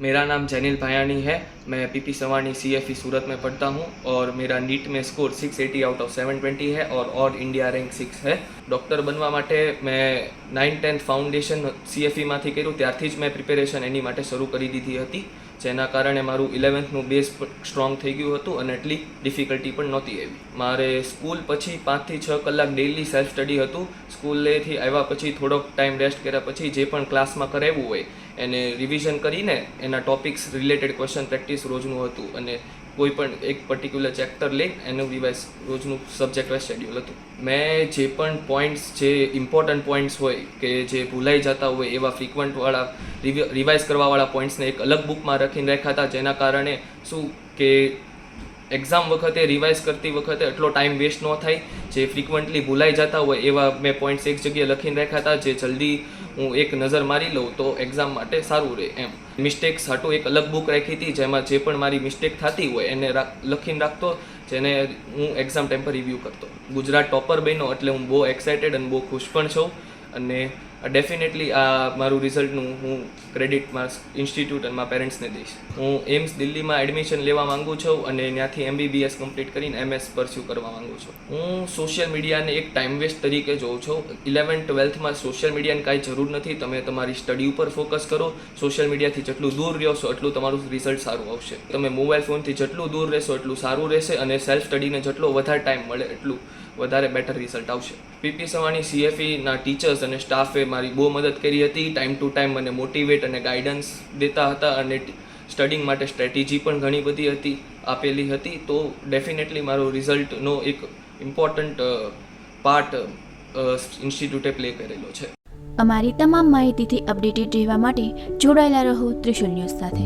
मेरा नाम जैनिल भायानी है मैं पीपी सवानी सी एफ सूरत में पढ़ता हूँ और मेरा नीट में स्कोर 680 आउट ऑफ 720 है और और इंडिया रैंक सिक्स है ડૉક્ટર બનવા માટે મેં નાઇન ટેન્થ ફાઉન્ડેશન સીએફઈમાંથી કર્યું ત્યારથી જ મેં પ્રિપેરેશન એની માટે શરૂ કરી દીધી હતી જેના કારણે મારું ઇલેવન્થનું બેઝ સ્ટ્રોંગ થઈ ગયું હતું અને એટલી ડિફિકલ્ટી પણ નહોતી આવી મારે સ્કૂલ પછી પાંચથી છ કલાક ડેઇલી સેલ્ફ સ્ટડી હતું સ્કૂલેથી આવ્યા પછી થોડોક ટાઈમ રેસ્ટ કર્યા પછી જે પણ ક્લાસમાં કરાવવું હોય એને રિવિઝન કરીને એના ટોપિક્સ રિલેટેડ ક્વેશ્ચન પ્રેક્ટિસ રોજનું હતું અને કોઈ પણ એક પર્ટિક્યુલર ચેપ્ટર લઈ એનું રિવાઇઝ રોજનું સબ્જેક્ટ વાઇઝ શેડ્યુલ હતું. મેં જે પણ પોઈન્ટ્સ જે ઇમ્પોર્ટન્ટ પોઈન્ટ્સ હોય કે જે ભૂલાઈ જતા હોય એવા ફ્રિકવન્ટવાળા રિવાઇઝ કરવાવાળા પોઈન્ટ્સને એક અલગ બુકમાં રાખીને રાખ્યા હતા, જેના કારણે શું કે એક્ઝામ વખતે રિવાઇઝ કરતી વખતે એટલો ટાઈમ વેસ્ટ ન થાય. જે ફ્રિકવન્ટલી ભૂલાઈ જતા હોય એવા મેં પોઈન્ટ્સ એક જગ્યાએ લખીને રાખ્યા હતા, જે જલ્દી હું એક નજર મારી લઉં તો એક્ઝામ માટે સારું રહે એમ. મિસ્ટેક્સ હાટું એક અલગ બુક રાખી હતી, જેમાં જે પણ મારી મિસ્ટેક થતી હોય એને લખીને રાખતો, જેને હું એક્ઝામ ટાઈમ પર રિવ્યૂ કરતો. ગુજરાત ટોપર બન્યો, એટલે હું બહુ એક્સાઇટેડ અને બહુ ખુશ પણ છું. અને ડેફિનેટલી આ મારું રિઝલ્ટનું હું ક્રેડિટ મારા ઇન્સ્ટિટ્યૂટ અને મારા પેરેન્ટ્સને દઈશ. હું એમ્સ દિલ્હીમાં એડમિશન લેવા માંગુ છું અને ત્યાંથી એમબીબીએસ કમ્પ્લીટ કરીને એમએસ પરસ્યુ કરવા માંગુ છું. હું સોશિયલ મીડિયાને એક ટાઈમ વેસ્ટ તરીકે જોઉં છું. ઇલેવન ટ્વેલ્થમાં સોશિયલ મીડિયાની કાંઈ જરૂર નથી. તમે તમારી સ્ટડી ઉપર ફોકસ કરો. સોશિયલ મીડિયાથી જેટલું દૂર રહ્યો છો એટલું તમારું રિઝલ્ટ સારું આવશે. તમે મોબાઈલ ફોનથી જેટલું દૂર રહેશો એટલું સારું રહેશે અને સેલ્ફ સ્ટડીને જેટલો વધારે ટાઈમ મળે એટલું વધારે બેટર રિઝલ્ટ આવશે. પીપી સવાણી સીએફઈના ટીચર્સ અને સ્ટાફે મારી બહુ મદદ કરી હતી. ટાઈમ ટુ ટાઈમ મને મોટિવેટ અને ગાઈડન્સ દેતા હતા અને સ્ટડિંગ માટે સ્ટ્રેટેજી પણ ઘણી બધી હતી, આપેલી હતી. તો ડેફિનેટલી મારો રિઝલ્ટનો એક ઇમ્પોર્ટન્ટ પાર્ટ ઇન્સ્ટિટ્યૂટે પ્લે કરેલો છે. અમારી તમામ માહિતીથી અપડેટેડ રહેવા માટે જોડાયેલા રહો ત્રિશુલ ન્યૂઝ સાથે.